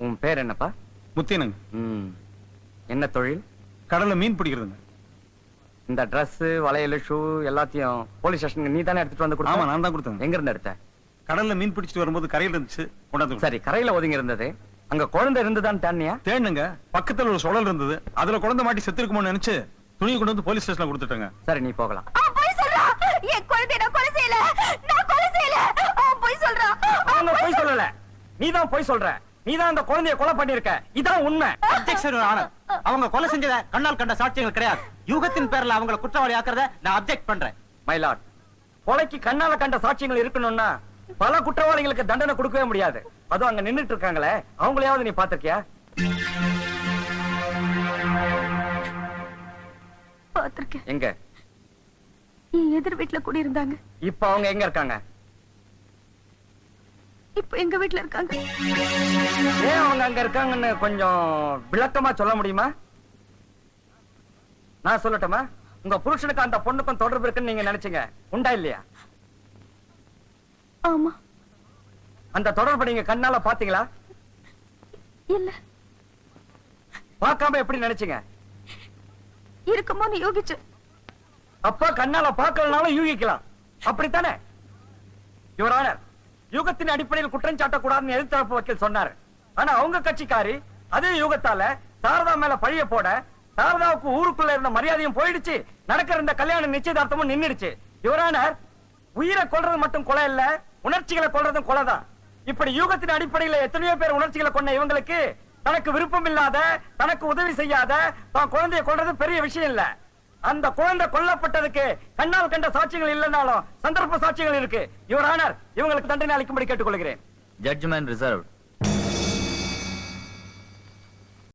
உன் பேர் என்னப்பா? முத்தியனுங்க ம். என்ன தொழில்? கடல்ல மீன் பிடிக்கிறதுங்க. இந்த Dress வளையல் ஷூ எல்லாத்தையும் போலீஸ் ஸ்டேஷனுக்கு நீ தானே எடுத்துட்டு வந்து ஆமா கொடுத்த நான் தான் கொடுத்தேங்க எங்க இருந்து எடுத்த? கடல்ல மீன் பிடிச்சிட்டு வரும்போது கரையில இருந்துச்சு கொண்டாந்து கொடுத்தேன். சரி கரையில ஒதுங்கி இருந்தது. அங்க குழந்தை இருந்துதான் தானியா தேடுனுங்க. பக்கத்துல ஒரு சுழல் இருந்தது. அதுல குழந்தை மாட்டி செத்துருக்குமோன்னு நினைச்சு துணியை கொண்டு வந்து போலீஸ் ஸ்டேஷன்ல கொடுத்துட்டேங்க. சரி நீ போகலாம். பொய் சொல்றான் என் குழந்தைய நான் கொலை செய்யல. நான் கொலை செய்யல. பொய் சொல்றான் அவங்க பொய் சொல்லல. நீ தான் பொய் சொல்ற. நீ தான் அந்த குழந்தைய கொலை பண்ணிருக்க இதான் உண்மை. அப்ஜெக்ஷன் ஆனர் அவங்க கொலை செஞ்சத கண்ணால் கண்ட சாட்சியங்கள் கிடையாது. யூகத்தின் பேர்ல அவங்கள குற்றவாளி ஆக்குறத நான் அப்ஜெக்ட் பண்றேன். மயிலாட் கொலைக்கு கண்ணால கண்ட சாட்சியங்கள் இருக்கணும்னா பல குற்றவாளிகளுக்கு தண்டனை கொடுக்கவே முடியாது. அதுவும் அங்க நின்னுட்டு இருக்காங்களே அவங்களையாவது நீ பாத்திருக்கியா பாத்திருக்கேன் எங்க? எதிர் வீட்டுல குடியிருந்தாங்க. இப்ப அவங்க எங்க இருக்காங்க? இப்ப எங்க வீட்டுல இருக்காங்க? ஏன் அவங்க அங்க இருக்காங்கன்னு கொஞ்சம் விளக்கமா சொல்ல முடியுமா? நான் சொல்லட்டுமா? உங்க புருஷனுக்கு அந்த பொண்ணுக்கும் தொடர்பு இருக்குன்னு நீங்க நினைச்சீங்க. உண்டா இல்லையா? ஆமா. அந்த தொடர்பை நீங்க கண்ணால பாத்தீங்களா இல்ல. பார்க்காம எப்படி நினைச்சீங்க? இருக்குமோன்னு யோகிச்சு. அப்ப கண்ணால பார்க்கலனாலும் யூகிக்கலாம். அப்படித்தானே? யுவர் ஆனர் யூகத்தின் அடிப்படையில் குற்றம் சாட்டக்கூடாதுன்னு எதிர்த்தரப்பு வக்கீல் சொன்னாரு. ஆனா அவங்க கட்சிக்காரி அதே யூகத்தால சாரதா மேல பழிய போட சாரதாவுக்கு ஊருக்குள்ள இருந்த மரியாதையும் போயிடுச்சு. நடக்கிற இந்த கல்யாண நிச்சயதார்த்தமும் நின்னுடுச்சு. இவரான உயிரை கொல்றது மட்டும் கொலை இல்ல உணர்ச்சிகளை கொல்றதும் கொலைதான். இப்படி யூகத்தின் அடிப்படையில எத்தனையோ பேர் உணர்ச்சிகளை கொண்ட இவங்களுக்கு தனக்கு விருப்பம் இல்லாத தனக்கு உதவி செய்யாத தான் குழந்தைய கொள்றது பெரிய விஷயம் இல்ல. அந்த குழந்தை கொல்லப்பட்டதுக்கு கண்ணால் கண்ட சாட்சியங்கள் இல்லைனாலும் சந்தர்ப்ப சாட்சியங்கள் இருக்கு. யுவர் ஆனர் இவங்களுக்கு தண்டனை அளிக்கும்படி கேட்டுக்கொள்கிறேன். Judgement reserve